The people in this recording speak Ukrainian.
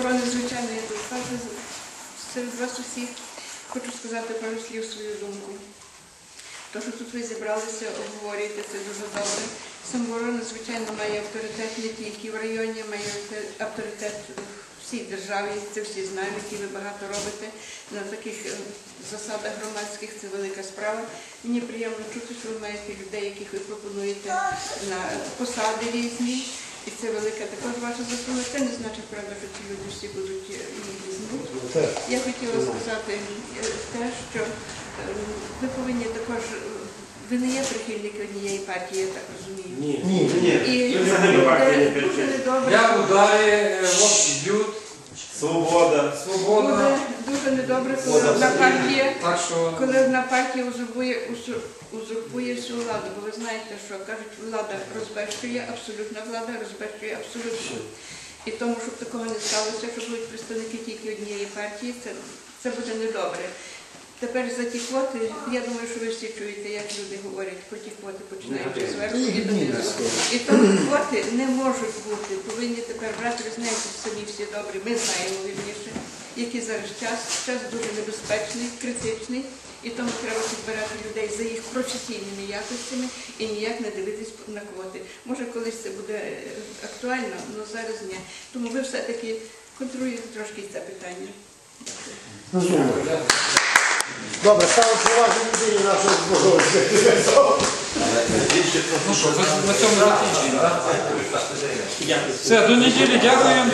самооборони, звичайно, я тут серед вас усіх хочу сказати пару слів свою думку. То, що тут ви зібралися, обговорюєте, це дуже добре. Самооборона, звичайно, має авторитет не тільки в районі, має авторитет в всій державі, це всі знають, які ви багато робите. На таких е, засадах громадських це велика справа. Мені приємно чути, що ви маєте людей, яких ви пропонуєте на посади різні. І це велика також ваша заслуга. Це не значить, правда, що ці люди всі будуть е, візьмуть. Я хотіла сказати е, те, що е, ви повинні також, ви не є прихильники однієї партії, я так розумію. Ні. Ні. Ні. І партії не дуже недобре. Я ударі, е, от б'ють, Свобода. свобода. Дуже недобре, коли одна партія, Так що коли одна партія узурпує, усу- узурпує всю владу. Бо ви знаєте, що кажуть, влада розбещує, абсолютна влада розбещує абсолютно. І тому, щоб такого не сталося, що будуть представники тільки однієї партії, це, це буде недобре. Тепер за ті квоти, я думаю, що ви всі чуєте, як люди говорять про ті квоти, починаючи зверху і донизу. І тому квоти не можуть бути, повинні тепер брати, ви знаєте, самі всі добре, ми знаємо вірніше, який зараз час, час дуже небезпечний, критичний, і тому треба підбирати людей за їх професійними якостями і ніяк не дивитись на квоти. Може, колись це буде е, актуально, але зараз ні. Тому ви все-таки контролюєте трошки це питання. Дякую. Добре, ставимо поважні людині нашого збору. ну що, на цьому закінчуємо. так? Все, до неділі дякуємо.